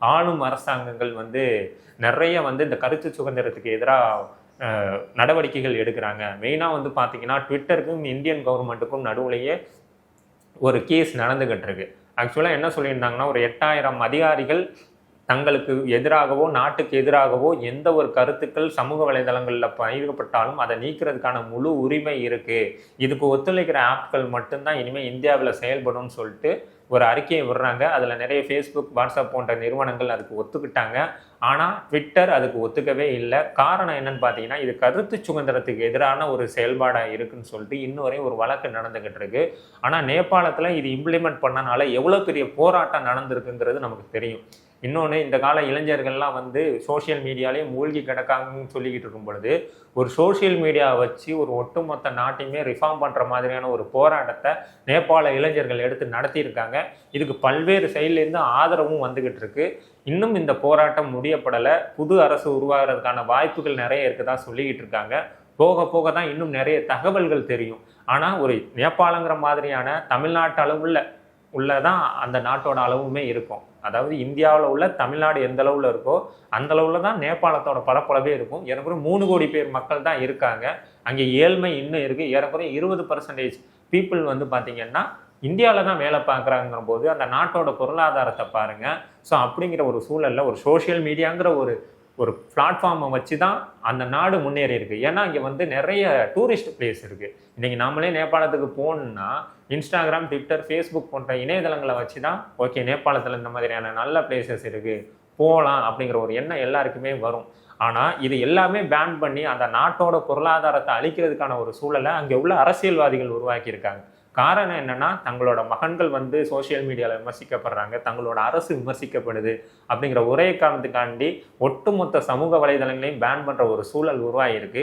ஆளும் அரசாங்கங்கள் வந்து நிறைய வந்து இந்த கருத்து சுதந்திரத்துக்கு எதிராக நடவடிக்கைகள் எடுக்கிறாங்க. மெயினாக வந்து பார்த்தீங்கன்னா ட்விட்டருக்கும் இந்தியன் கவர்மெண்ட்டுக்கும் நடுவுலையே ஒரு கேஸ் நடந்துகிட்டு இருக்கு ஆக்சுவலாக என்ன சொல்லியிருந்தாங்கன்னா ஒரு எட்டாயிரம் அதிகாரிகள் தங்களுக்கு எதிராகவோ நாட்டுக்கு எதிராகவோ எந்த ஒரு கருத்துக்கள் சமூக வலைதளங்களில் பகிரப்பட்டாலும் அதை நீக்கிறதுக்கான முழு உரிமை இருக்குது இதுக்கு ஒத்துழைக்கிற ஆப்கள் மட்டும்தான் இனிமேல் இந்தியாவில் செயல்படும் சொல்லிட்டு ஒரு அறிக்கையை விடுறாங்க. அதில் நிறைய ஃபேஸ்புக் வாட்ஸ்அப் போன்ற நிறுவனங்கள் அதுக்கு ஒத்துக்கிட்டாங்க. ஆனால் ட்விட்டர் அதுக்கு ஒத்துக்கவே இல்லை. காரணம் என்னன்னு பார்த்தீங்கன்னா இது கருத்து சுதந்திரத்துக்கு எதிரான ஒரு செயல்பாடாக இருக்குன்னு சொல்லிட்டு இன்னும் வரையும் ஒரு வழக்கு நடந்துக்கிட்டு இருக்கு. ஆனால் நேபாளத்தில் இது இம்ப்ளிமெண்ட் பண்ணனால எவ்வளோ பெரிய போராட்டம் நடந்திருக்குங்கிறது நமக்கு தெரியும். இன்னொன்று இந்த கால இளைஞர்கள்லாம் வந்து சோஷியல் மீடியாலேயே மூழ்கி கிடக்காங்கன்னு சொல்லிக்கிட்டு இருக்கும் பொழுது ஒரு சோஷியல் மீடியாவை வச்சு ஒரு ஒட்டுமொத்த நாட்டையுமே ரிஃபார்ம் பண்ணுற மாதிரியான ஒரு போராட்டத்தை நேபாள இளைஞர்கள் எடுத்து நடத்தியிருக்காங்க. இதுக்கு பல்வேறு சைட்லேருந்து ஆதரவும் வந்துக்கிட்டு இருக்கு. இன்னும் இந்த போராட்டம் முடியப்படலை. புது அரசு உருவாகிறதுக்கான வாய்ப்புகள் நிறைய இருக்குதா சொல்லிக்கிட்டு இருக்காங்க. போக போக தான் இன்னும் நிறைய தகவல்கள் தெரியும். ஆனால் ஒரு நேபாளங்கிற மாதிரியான தமிழ்நாட்டு அளவுல உள்ளதான் அந்த நாட்டோட அளவுமே இருக்கும். அதாவது இந்தியாவில் உள்ள தமிழ்நாடு எந்த அளவில் இருக்கோ அந்த அளவில் தான் நேபாளத்தோட பரப்பளவே இருக்கும். ஏறக்குறைய மூணு கோடி பேர் மக்கள் தான் இருக்காங்க. அங்கே ஏழ்மை இன்னும் இருக்குது ஏறக்குறைய இருபது பர்சன்டேஜ் பீப்புள் வந்து பார்த்திங்கன்னா இந்தியாவில் தான் வேலை பார்க்குறாங்கிற போது அந்த நாட்டோட பொருளாதாரத்தை பாருங்கள் ஸோ அப்படிங்கிற ஒரு சூழலில் ஒரு சோஷியல் மீடியாங்கிற ஒரு ஒரு பிளாட்ஃபார்மை வச்சு தான் அந்த நாடு முன்னேறி இருக்கு ஏன்னா இங்கே வந்து நிறைய டூரிஸ்ட் பிளேஸ் இருக்குது இன்றைக்கி நாமளே நேபாளத்துக்கு போகணுன்னா இன்ஸ்டாகிராம் ட்விட்டர் ஃபேஸ்புக் போன்ற இணையதளங்களை வச்சு தான் ஓகே நேபாளத்தில் இந்த மாதிரியான நல்ல பிளேசஸ் இருக்குது போகலாம் அப்படிங்கிற ஒரு எண்ணம் எல்லாருக்குமே வரும். ஆனால் இது எல்லாமே பேன் பண்ணி அந்த நாட்டோட பொருளாதாரத்தை அழிக்கிறதுக்கான ஒரு சூழலை அங்கே உள்ள அரசியல்வாதிகள் உருவாக்கியிருக்காங்க. காரணம் என்னன்னா தங்களோட மகன்கள் வந்து சோஷியல் மீடியாவில் விமர்சிக்கப்படுறாங்க தங்களோட அரசு விமர்சிக்கப்படுது அப்படிங்கிற ஒரே காரணத்துக்காண்டி ஒட்டுமொத்த சமூக வலைதளங்களையும் பேன் பண்ணுற ஒரு சூழல் உருவாகியிருக்கு.